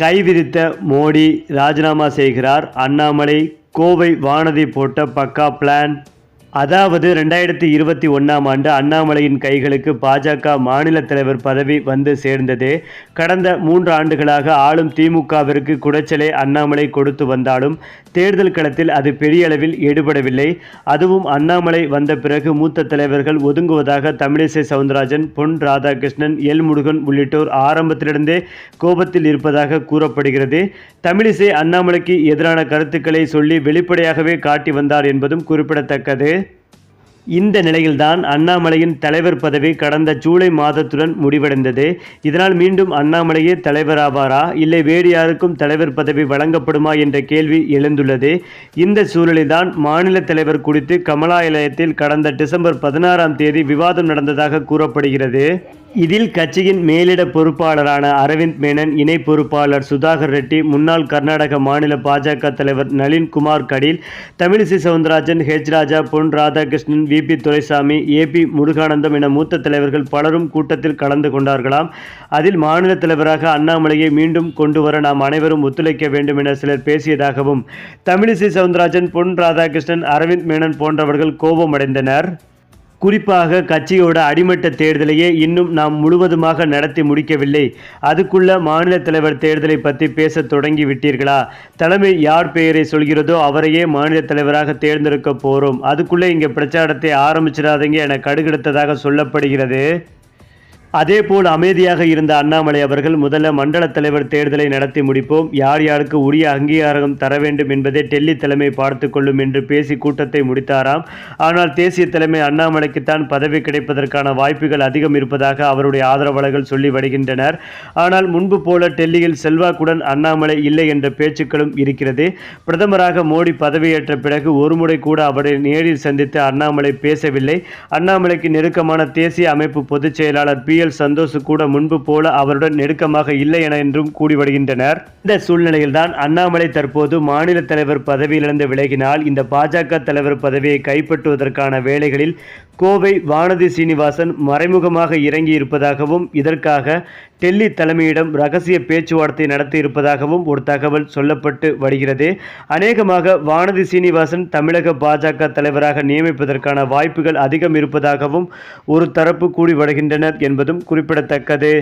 கைவிரித்த மோடி ராஜினாமா செய்கிறார். அண்ணாமலை கோவை வானதி போட்ட பக்கா பிளான். அதாவது ரெண்டாயிரத்தி இருபத்தி ஒன்றாம் ஆண்டு அண்ணாமலையின் கைகளுக்கு பாஜக மாநில தலைவர் பதவி வந்து சேர்ந்தது. கடந்த மூன்று ஆண்டுகளாக ஆளும் திமுகவிற்கு குடைச்சலை அண்ணாமலை கொடுத்து வந்தாலும் தேர்தல் களத்தில் அது பெரிய அளவில் ஈடுபடவில்லை. அதுவும் அண்ணாமலை வந்த பிறகு மூத்த தலைவர்கள் ஒதுங்குவதாக தமிழிசை சவுந்தரராஜன் பொன் ராதாகிருஷ்ணன் எல் முருகன் உள்ளிட்டோர் ஆரம்பத்திலிருந்தே கோபத்தில் இருப்பதாக கூறப்படுகிறது. தமிழிசை அண்ணாமலைக்கு எதிரான கருத்துக்களை சொல்லி வெளிப்படையாகவே காட்டி வந்தார் என்பதும் குறிப்பிடத்தக்கது. இந்த நிலையில்தான் அண்ணாமலையின் தலைவர் பதவி கடந்த ஜூலை மாதத்துடன் முடிவடைந்தது. இதனால் மீண்டும் அண்ணாமலையே தலைவராவாரா? இல்லை வேறு யாருக்கும் தலைவர் பதவி வழங்கப்படுமா என்ற கேள்வி எழுந்துள்ளது. இந்த சூழலில்தான் மாநில தலைவர் குறித்து கமலாலயத்தில் கடந்த டிசம்பர் பதினாறாம் தேதி விவாதம் நடந்ததாக கூறப்படுகிறது. இதில் கட்சியின் மேலிட பொறுப்பாளரான அரவிந்த் மேனன் இணை பொறுப்பாளர் சுதாகர் ரெட்டி முன்னாள் கர்நாடக மாநில பாஜக தலைவர் Nalin Kumar Kateel Tamilisai Soundararajan H Raja Pon Radhakrishnan V P Duraisamy A P Muruganandam என மூத்த தலைவர்கள் பலரும் கூட்டத்தில் கலந்து கொண்டார்களாம். அதில் மாநில தலைவராக அண்ணாமலையை மீண்டும் கொண்டு வர நாம் அனைவரும் ஒத்துழைக்க வேண்டும் என சிலர் பேசியதாகவும் தமிழிசை சவுந்தரராஜன் பொன் ராதாகிருஷ்ணன் அரவிந்த் மேனன் போன்றவர்கள் கோபமடைந்தனர். குறிப்பாக கட்சியோட அடிமட்ட தேர்தலையே இன்னும் நாம் முழுவதுமாக நடத்தி முடிக்கவில்லை. அதுக்குள்ள மாநில தலைவர் தேர்தலை பற்றி பேச தொடங்கி விட்டீர்களா? தலைமை யார் பெயரை சொல்கிறதோ அவரையே மாநில தலைவராக தேர்ந்தெடுக்க போறோம். அதுக்குள்ளே இங்கே பிரச்சாரத்தை ஆரம்பிச்சிடாதீங்க என கடுகெடுத்ததாக சொல்லப்படுகிறது. அதேபோல் அமைதியாக இருந்த அண்ணாமலை அவர்கள் முதல்ல மண்டல தலைவர் தேர்தலை நடத்தி முடிப்போம். யார் யாருக்கு உரிய அங்கீகாரம் தர வேண்டும் என்பதை டெல்லி தலைமை பார்த்து கொள்ளும் என்று பேசி கூட்டத்தை முடித்தாராம். ஆனால் தேசிய தலைமை அண்ணாமலைக்குத்தான் பதவி கிடைப்பதற்கான வாய்ப்புகள் அதிகம் இருப்பதாக அவருடைய ஆதரவாளர்கள் சொல்லி வருகின்றனர். ஆனால் முன்பு போல டெல்லியில் செல்வாக்குடன் அண்ணாமலை இல்லை என்ற பேச்சுக்களும் இருக்கிறது. பிரதமராக மோடி பதவியேற்ற பிறகு ஒருமுறை கூட அவரை நேரில் சந்தித்து அண்ணாமலை பேசவில்லை. அண்ணாமலைக்கு நெருக்கமான தேசிய அமைப்பு பொதுச் செயலாளர் பி. எல் சந்தோஷ் கூட முன்பு போல அவருடன் நெருக்கமாக இல்லை என என்றும் கூடி வருகின்றனர் இந்த சூழ்நிலையில்தான் அண்ணாமலை தற்போது மாநில தலைவர் பதவியிலிருந்து விலகினால் இந்த பாஜக தலைவர் பதவியை கைப்பற்றுவதற்கான வேலைகளில் கோவை வானதி சீனிவாசன் மறைமுகமாக இறங்கி இருப்பதாகவும் இதற்காக டெல்லி தலைமையிடம் ரகசிய பேச்சுவார்த்தை நடத்தி இருப்பதாகவும் ஒரு தகவல் சொல்லப்பட்டு வருகிறது. அநேகமாக வானதி சீனிவாசன் தமிழக பாஜக தலைவராக நியமிப்பதற்கான வாய்ப்புகள் அதிகம் இருப்பதாகவும் ஒரு தரப்பு கூடி வருகின்றனர் என்பதும் குறிப்பிடத்தக்கது.